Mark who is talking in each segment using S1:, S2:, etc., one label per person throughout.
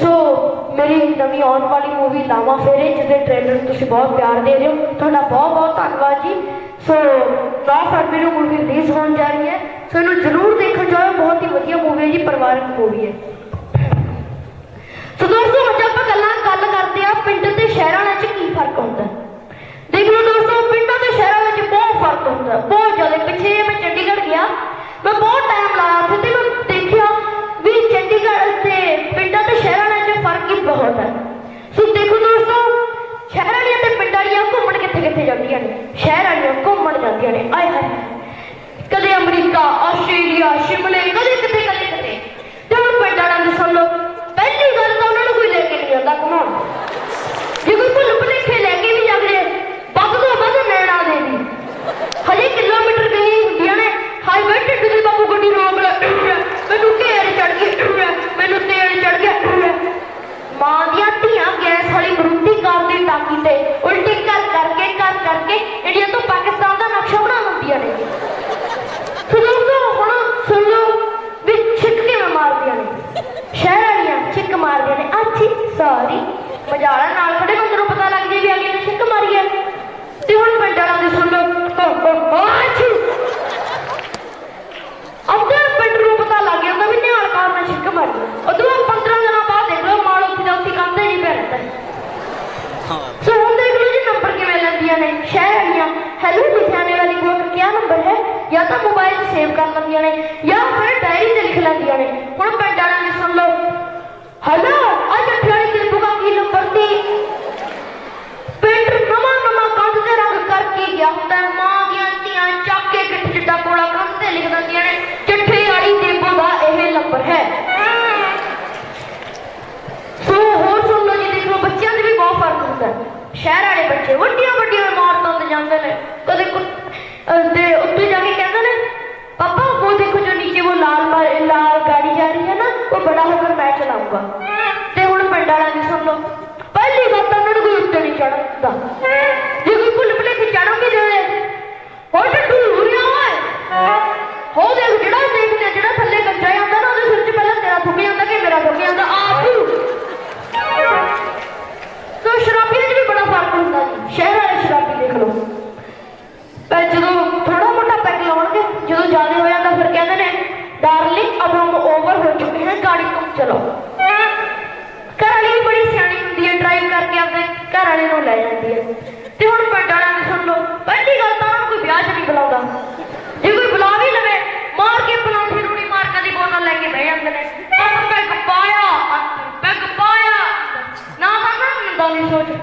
S1: ਸੋ ਮੇਰੀ ਨਵੀਂ ਆਉਣ ਵਾਲੀ ਮੂਵੀ ਲਾਵਾ ਫੇਰੇ, ਜਿਹਦੇ ਟ੍ਰੇਲਰ ਤੁਸੀਂ ਬਹੁਤ ਪਿਆਰ ਦੇ ਰਹੇ ਹੋ। ਤੁਹਾਡਾ ਬਹੁਤ ਬਹੁਤ ਧੰਨਵਾਦ ਜੀ। ਸੋ 9 ਫਰਵਰੀ ਨੂੰ ਮੂਵੀ ਰਿਲੀਜ਼ ਹੋਣ ਜਾ ਰਹੀ ਹੈ। ਸੋ ਇਹਨੂੰ ਜ਼ਰੂਰ ਦੇਖਣ ਜਾਓ। ਬਹੁਤ ਹੀ ਵਧੀਆ ਮੂਵੀ ਹੈ ਜੀ, ਪਰਿਵਾਰਕ ਮੂਵੀ ਹੈ। ਸੋ ਦੋਸਤੋ, ਅੱਜ ਆਪਾਂ ਗੱਲਾਂ ਗੱਲ ਕਰਦੇ ਆ ਪਿੰਡ ਤੇ ਸ਼ਹਿਰਾਂ ਵਿੱਚ ਕੀ ਫ਼ਰਕ ਹੁੰਦਾ ਹੈ। ਦੇਖ ਲਓ ਦੋਸਤੋ ਪਿੰਡਾਂ ਤੇ ਸ਼ਹਿਰਾਂ ਵਿੱਚ ਬਹੁਤ ਫ਼ਰਕ ਹੁੰਦਾ ਹੈ, ਬਹੁਤ ਜ਼ਿਆਦਾ ਪਿੱਛੇ ਮੈਂ ਚੰਡੀਗੜ੍ਹ ਗਿਆ ਮੈਂ ਬਹੁਤ ਟਾਈਮ ਲਾਇਆ ਉੱਥੇ ਤੇ ਮੈਂ ਦੇਖਿਆ ਵੀ ਚੰਡੀਗੜ੍ਹ ਤੇ ਪਿੰਡਾਂ ਤੇ ਸ਼ਹਿਰਾਂ ਵਿੱਚ ਫ਼ਰਕ ਹੀ ਬਹੁਤ ਹੈ ਸੋ ਦੇਖੋ ਦੋਸਤੋ ਸ਼ਹਿਰਾਂ ਵਾਲੀਆਂ ਤੇ ਪਿੰਡਾਂ ਵਾਲੀਆਂ ਘੁੰਮਣ ਕਿੱਥੇ ਕਿੱਥੇ ਜਾਂਦੀਆਂ ਨੇ ਸ਼ਹਿਰ ਵਾਲੀਆਂ ਘੁੰਮਣ ਜਾਂਦੀਆਂ ਨੇ ਆਏ ਕਦੇ ਅਮਰੀਕਾ ਆਸਟ੍ਰੇਲੀਆ ਸ਼ਿਮਲੇ ਕਦੇ ਕਿਤੇ ਕਦੇ ਕਿਤੇ ਤੇ ਹੁਣ ਪਿੰਡ ਵਾਲਿਆਂ ਦੀ ਸੁਣ ਲਓ ਪਹਿਲੀ ਗੱਲ ਤਾਂ ਉਹਨਾਂ ਨੂੰ ਕੋਈ ਲੈ ਕੇ ਨਹੀਂ ਜਾਂਦਾ ਘੁਮਾਉਣ ਜੇ ਕੋਈ ਭੁੱਲ ਭੁਲੇਖੇ ਲੈ ਕੇ ਵੀ ਜਾਂਦੇ ਵੱਧ ਤੋਂ ਵੱਧ ਨੈਣਾ ਦੇ ਦੀ ਹਜੇ ਕਿਲੋਮੀਟਰ ਗਈ ਹੁੰਦੀਆਂ ਨੇ ਹਾਈਵੇ ਤੇ ਦਿਲ ਬਾਬੂ ਗੱਡੀ ਰੋਕ ਲੈ ਮੈਨੂੰ ਢੇਰ ਚੜ ਗਈ ਮੈਨੂੰ ਤੇਲ ਚੜ ਗਿਆ ਮਾਂ ਦੀਆਂ ਧੀਆਂ ਗੈਸ ਵਾਲੀ ਮਰੂਤੀ ਕਾਰ ਦੀ ਟਾਕੀ ਤੇ ਉਲਟੀ ਕਰ ਕਰਕੇ ਕਰ ਕਰਕੇ ਇੰਡੀਆ ਤੋਂ ਪਾਕਿਸਤਾਨ ਦਾ ਨਕਸ਼ਾ ਬਣਾ ਦਿੰਦੀਆਂ ਨੇ ਸੋ ਦੋਸਤੋ ਹੁਣ ਸੁਣ ਲਓ ਵੀ ਛਿੱਕ ਕਿਵੇਂ ਮਾਰਦੀਆਂ ਨੇ ਸ਼ਹਿਰ ਵਾਲੀਆਂ ਛਿੱਕ ਮਾਰਦੀਆਂ ਨੇ ਅੱਛੀ ਸੌਰੀ ਮਜਾਲਾ ਨਾਲ ਖੜੇ ਬੰਦੇ ਨੂੰ ਪਤਾ ਲੱਗ ਜੇ ਵੀ ਅਗਲੇ ਨੇ ਛਿੱਕ ਮਾਰੀ ਹੈ। ਤੇ ਹੁਣ ਪਿੰਡ ਦੀ ਸੁਣ ਲਓ। ਹੋ ਹੋ ਹੋ ਪਿੰਡ ਨੂੰ ਪਤਾ ਲੱਗ ਜਾਂਦਾ ਵੀ ਨਿਹਾਲ ਕਾਰ ਨੇ ਛਿੱਕ ਮਾਰੀ ਹੈ। ਉਦੋਂ ਬਾਅਦ 15 ਦਿਨਾਂ ਬਾਅਦ ਦੇਖ ਲਓ ਮਾਲ ਉੱਥੇ ਦਾ ਉੱਥੇ ਹੀ ਨਹੀਂ ਪਿਆ ਰਹਿੰਦਾ ਸੋ ਹੁਣ ਦੇਖ ਲਓ ਜੀ ਨੰਬਰ ਕਿਵੇਂ ਲੈਂਦੀਆਂ ਨੇ। ਸ਼ਹਿਰ ਵਾਲੀਆਂ ਹੈਲੋ ਲੁਧਿਆਣੇ ਵਾਲੀ ਕੋਲ ਕਿਆ ਨੰਬਰ ਹੈ? ਜਾਂ ਤਾਂ ਮੋਬਾਈਲ 'ਚ ਸੇਵ ਕਰ ਲੈਂਦੀਆਂ ਨੇ ਜਾਂ ਫਿਰ ਡਾਇਰੀ ਤੇ ਲਿਖ ਲੈਂਦੀਆਂ ਨੇ। ਹੁਣ ਪਿੰਡ ਦੀ ਸੁਣ ਲਓ। ਹੈਲੋ। ਚਲੋ। ਘਰ ਵਾਲੀ ਬੜੀ ਸਿਆਣੀ ਹੁੰਦੀ ਹੈ ਡਰਾਈਵ ਕਰਕੇ ਆਪਣੇ ਘਰ ਵਾਲੇ ਨੂੰ ਲੈ ਜਾਂਦੀ ਹੈ। ਤੇ ਹੁਣ ਪਿੰਡ ਵਾਲਿਆਂ ਦੀ ਸੁਣ ਲਓ, ਪਹਿਲੀ ਗੱਲ ਤਾਂ ਉਹਨੂੰ ਕੋਈ ਵਿਆਹ 'ਚ ਨਹੀਂ ਬੁਲਾਉਂਦਾ। ਜੇ ਕੋਈ ਬੁਲਾ ਵੀ ਲਵੇ, ਮਾਰ ਕੇ ਪਲਾਂਠੇ ਨੂੰ ਨਹੀਂ ਮਾਰਕਾ ਦੀ ਬੋਤਲ ਲੈ ਕੇ ਬਹਿ ਜਾਂਦੇ ਨੇ। ਪੈਗ ਪਾਇਆ ਪੈਗ ਪਾਇਆ। ਨਾ ਤਾਂ ਨਾ ਮੰਨਦਾ ਨਹੀਂ ਸੋਚ।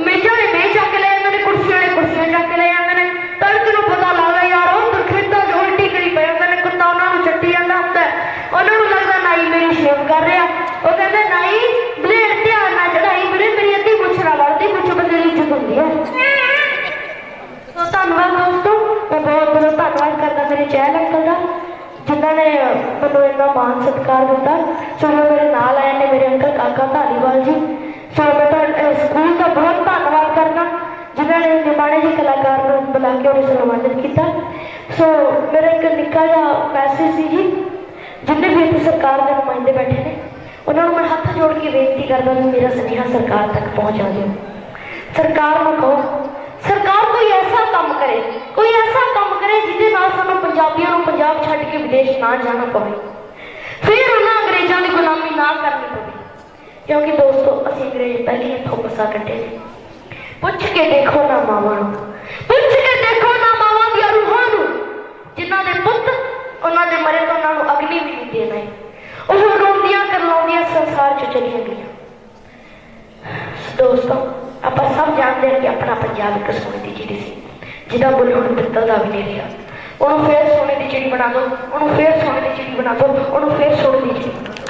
S1: ਮੇਜ਼ਾਂ ਨੇ ਮੇਜ਼ ਚੱਕ ਕੇ ਲੈ ਨੇ ਕੁਰਸੀਆਂ ਨੇ ਕੁਰਸੀਆਂ ਚੱਕ ਕੇ ਲੈ ਨੇ ਤੜਕੇ ਨੂੰ ਪਤਾ ਲੱਗਦਾ ਯਾਰ ਉਹ ਦੁਰਖੇਤਾਂ 'ਚ ਉਲਟੀ ਕਰੀ ਪਏ ਹੁੰਦੇ ਨੇ ਕੁੱਤਾ ਉਹਨਾਂ ਨੂੰ ਚੱਟੀ ਜਾਂਦਾ ਹੁੰਦਾ ਉਹਨਾਂ ਨੂੰ ਲੱਗਦਾ ਨਾਈ ਮੇਰੀ ਸ਼ੇਵ ਕਰ ਰਿਹਾ ਉਹ ਕਹਿੰਦੇ ਨਾਈ ਬਲੇਡ ਧਿਆਨ ਨਾਲ ਚੜਾਈ ਵੀਰੇ ਮੇਰੀ ਅੱਧੀ ਪੁੱਛ ਨਾ ਵੜਦੀ ਪੁੱਛ ਬੰਦੇ ਦੀ ਇੱਜ਼ਤ ਹੁੰਦੀ ਹੈ ਸੋ ਧੰਨਵਾਦ ਦੋਸਤੋ ਮੈਂ ਬਹੁਤ ਬਹੁਤ ਧੰਨਵਾਦ ਕਰਦਾ ਮੇਰੇ ਚਹਿਲ ਅੰਕਲ ਦਾ ਜਿਨ੍ਹਾਂ ਨੇ ਮੈਨੂੰ ਇੰਨਾ ਮਾਣ ਸਤਿਕਾਰ ਦਿੱਤਾ ਚਲੋ ਮੇਰੇ ਨਾਲ ਆਏ ਨੇ ਮੇਰੇ ਅੰਕਲ ਕਾਕਾ ਧਾਲੀਵਾਲ ਜੀ ਸੋ ਮੈਂ ਤੁਹਾਡੇ ਸਕੂਲ ਦਾ ਬਹੁਤ ਧੰਨਵਾਦ ਕਰਦਾ, ਜਿਨ੍ਹਾਂ ਨੇ ਨਿਮਾਣੇ ਜੀ ਕਲਾਕਾਰ ਨੂੰ ਬੁਲਾ ਕੇ ਉਹਨੂੰ ਸਨਮਾਨਿਤ ਕੀਤਾ। ਸੋ ਮੇਰਾ ਇੱਕ ਨਿੱਕਾ ਜਿਹਾ ਮੈਸੇਜ ਸੀ ਜੀ, ਜਿੰਨੇ ਵੀ ਇੱਥੇ ਸਰਕਾਰ ਦੇ ਨੁਮਾਇੰਦੇ ਬੈਠੇ ਨੇ, ਉਹਨਾਂ ਨੂੰ ਮੈਂ ਹੱਥ ਜੋੜ ਕੇ ਬੇਨਤੀ ਕਰਦਾ ਵੀ ਮੇਰਾ ਸੁਨੇਹਾ ਸਰਕਾਰ ਤੱਕ ਪਹੁੰਚਾ ਦਿਓ। ਸਰਕਾਰ ਨੂੰ ਕਹੋ, ਸਰਕਾਰ ਕੋਈ ਐਸਾ ਕੰਮ ਕਰੇ, ਕੋਈ ਐਸਾ ਕੰਮ ਕਰੇ ਜਿਹਦੇ ਨਾਲ ਸਾਨੂੰ ਪੰਜਾਬੀਆਂ ਨੂੰ ਪੰਜਾਬ ਛੱਡ ਕੇ ਵਿਦੇਸ਼ ਨਾ ਜਾਣਾ ਪਵੇ। ਫਿਰ ਉਹਨਾਂ ਅੰਗਰੇਜ਼ਾਂ ਦੀ ਗੁਲਾਮੀ ਨਾ ਕਰਨੀ ਪਵੇ, ਕਿਉਂਕਿ ਦੋਸਤੋ ਅਸੀਂ ਅੰਗਰੇਜ਼ ਪਹਿਲੀ ਕੱਢੇ ਨੇ। ਪੁੱਛ ਕੇ ਦੇਖੋ ਨਾ ਮਾਵਾਂ ਨੂੰ। ਪੁੱਛ ਕੇ ਦੇਖੋ ਨਾ ਮਾਵਾਂ ਦੀਆਂ ਰੂਹਾਂ ਨੂੰ। ਜਿਨ੍ਹਾਂ ਦੇ ਪੁੱਤ ਉਹਨਾਂ ਦੇ ਮਰੇ ਤੋਂ ਉਹਨਾਂ ਨੂੰ ਅਗਨੀ ਵੀ ਨਹੀਂ ਦੇਣਾ ਉਹ ਰੋਂਦੀਆਂ ਕਰਲਾਉਂਦੀਆਂ ਸੰਸਾਰ ਚ ਚਲੀਆਂ ਗਈਆਂ। ਦੋਸਤੋ, ਆਪਾਂ ਸਭ ਜਾਣਦੇ ਹਾਂ ਕਿ ਆਪਣਾ ਪੰਜਾਬ ਇੱਕ ਸੋਨੇ ਦੀ ਚਿੜੀ ਸੀ, ਜਿਹਦਾ ਮੁੱਲ ਹੁਣ ਪਿੱਤਲ ਦਾ ਵੀ ਨਹੀਂ ਰਿਹਾ। ਉਹਨੂੰ ਫੇਰ ਸੋਨੇ ਦੀ ਚਿੜੀ ਬਣਾ ਦਿਓ, ਉਹਨੂੰ ਫੇਰ ਸੋਨੇ ਦੀ ਚਿੜੀ ਬਣਾ ਦਿਓ, ਉਹਨੂੰ ਫੇਰ ਸੋਨੇ ਦੀ ਚਿੜੀ ਬਣਾ ਦਿਓ।